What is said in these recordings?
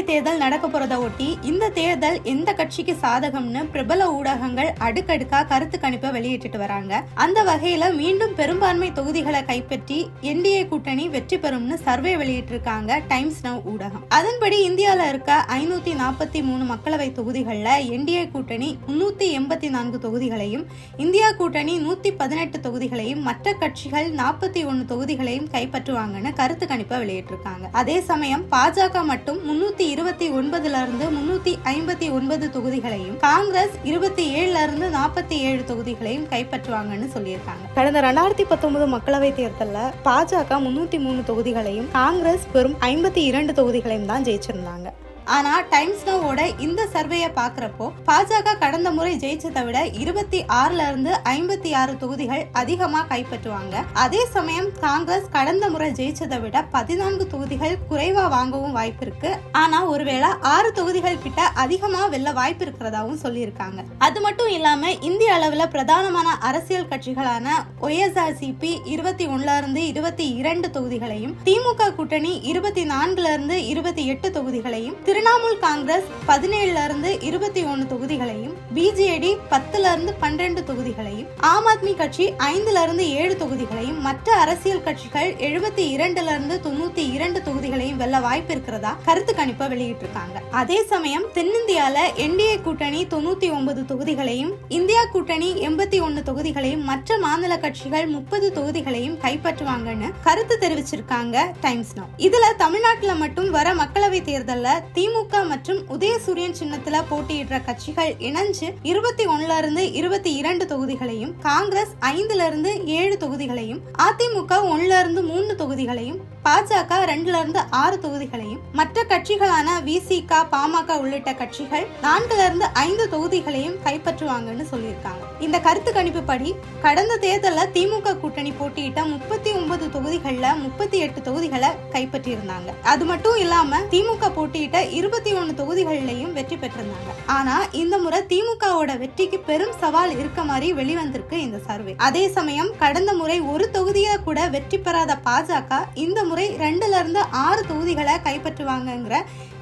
உள்ளாட்சி தேர்தல் நடக்க போறதை ஒட்டி இந்த தேர்தல் எந்த கட்சிக்கு சாதகம்னு பிரபல ஊடகங்கள் அடுக்கடுக்கா கருத்து கணிப்பை வெளியிட்டு வராங்க. அந்த வகையில மீண்டும் பெரும்பான்மை தொகுதிகளை கைப்பற்றி என்டிஏ கூட்டணி வெற்றி பெறும்னு சர்வே வெளியிட்டிருக்காங்க டைம்ஸ் நவ் ஊடகம். அதன்படி இந்தியால இருக்க ஐநூத்தி நாற்பத்தி மூணு மக்களவை தொகுதிகளில் என்டிஏ கூட்டணி முன்னூத்தி எண்பத்தி நான்கு தொகுதிகளையும் இந்தியா கூட்டணி நூத்தி பதினெட்டு தொகுதிகளையும் மற்ற கட்சிகள் நாற்பத்தி ஒன்னு தொகுதிகளையும் கைப்பற்றுவாங்கன்னு கருத்து கணிப்பை வெளியிட்டிருக்காங்க. அதே சமயம் பாஜக மட்டும் முன்னூத்தி இருபத்தி ஒன்பதுல இருந்து முன்னூத்தி ஐம்பத்தி ஒன்பது தொகுதிகளையும் காங்கிரஸ் இருபத்தி ஏழுல இருந்து நாற்பத்தி ஏழு தொகுதிகளையும் கைப்பற்றுவாங்கன்னு சொல்லியிருக்காங்க. கடந்த ரெண்டாயிரத்தி பத்தொன்பது மக்களவை தேர்தலில் பாஜக முன்னூத்தி மூணு தொகுதிகளையும் காங்கிரஸ் வெறும் ஐம்பத்தி இரண்டு தொகுதிகளையும் தான் ஜெயிச்சிருந்தாங்க. ஆனா டைம்ஸ் நோவோட இந்த சர்வேயை பாக்குறப்போ பாஜக கடந்த முறை ஜெயிச்சதை விட இருபத்தி ஆறுல இருந்து ஐம்பத்தி ஆறு தொகுதிகள் அதிகமா கைப்பற்றுவாங்க. அதே சமயம் காங்கிரஸ் கடந்த முறை ஜெயிச்சதை விட பதினான்கு தொகுதிகள் குறைவா வாங்கவும் வாய்ப்பு இருக்கு. ஆனா ஒருவேளை ஆறு தொகுதிகள் கிட்ட அதிகமா வெல்ல வாய்ப்பு இருக்கிறதாவும் சொல்லியிருக்காங்க. அது மட்டும் இல்லாம இந்திய அளவுல பிரதானமான அரசியல் கட்சிகளான ஒய்எஸ்ஆர்சிபி இருபத்தி ஒண்ணுல இருந்து இருபத்தி இரண்டு தொகுதிகளையும் திமுக கூட்டணி இருபத்தி நான்குல இருந்து இருபத்தி எட்டு தொகுதிகளையும் திரிணாமுல் காங்கிரஸ் பதினேழுல இருந்து இருபத்தி ஒன்னு தொகுதிகளையும் பிஜேடி பத்துல இருந்து பன்னிரண்டு தொகுதிகளையும் ஆம் ஆத்மி கட்சி ஐந்துல இருந்து ஏழு தொகுதிகளையும் மற்ற அரசியல் கட்சிகள் எழுபத்தி இரண்டுல இருந்து தொண்ணூத்தி இரண்டு தொகுதிகளையும் வெல்ல வாய்ப்பு இருக்கிறதா கருத்து கணிப்பை வெளியிட்டிருக்காங்க. அதே சமயம் தென்னிந்தியால என்டிஏ கூட்டணி தொண்ணூற்றி ஒன்பது தொகுதிகளையும் இந்தியா கூட்டணி எண்பத்தி ஒன்று தொகுதிகளையும் மற்ற மாநில கட்சிகள் முப்பது தொகுதிகளையும் கைப்பற்றுவாங்கன்னு கருத்து தெரிவிச்சிருக்காங்க டைம்ஸ் நோ. இதுல தமிழ்நாட்டில் மட்டும் வர மக்களவை தேர்தலில் திமுக மற்றும் உதயசூரியன் சின்னத்தில் போட்டியிடுற கட்சிகள் இணைஞ்சு இருபத்தி ஒன்னுல இருந்து இருபத்தி இரண்டு தொகுதிகளையும் காங்கிரஸ் ஐந்துல இருந்து ஏழு தொகுதிகளையும் அதிமுக ஒன்னுல இருந்து மூணு தொகுதிகளையும் பாஜக ரெண்டுல இருந்து ஆறு தொகுதிகளையும் மற்ற கட்சிகளான விசிகா பாமக உள்ளிட்ட கட்சிகள் நான்குல இருந்து ஐந்து தொகுதிகளையும் கைப்பற்றுவாங்கன்னு சொல்லியிருக்காங்க. இந்த கருத்து கணிப்பு படி கடந்த தேர்தலில் திமுக கூட்டணி போட்டியிட்ட முப்பத்தி ஒன்பது தொகுதிகளில் முப்பத்தி எட்டு தொகுதிகளை கைப்பற்றியிருந்தாங்க. அது மட்டும் இல்லாம திமுக போட்டியிட்ட இருபத்தி ஒன்னு தொகுதிகளிலையும் வெற்றி பெற்றிருந்தாங்க. ஆனா இந்த முறை திமுகவோட வெற்றிக்கு பெரும் சவால் இருக்க மாதிரி வெளிவந்திருக்கு இந்த சர்வே. அதே சமயம் கடந்த முறை ஒரு தொகுதியை கூட வெற்றி பெறாத பாஜக இந்த முறை ரெண்டுல இருந்து ஆறு தொகுதிகளை கைப்பற்றுவாங்கங்கிற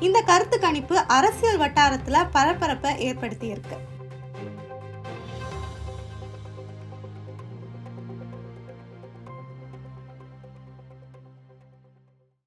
இந்த கருத்து கணி கணிப்பு அரசியல் வட்டாரத்தில் பரபரப்பை ஏற்படுத்தியிருக்கு.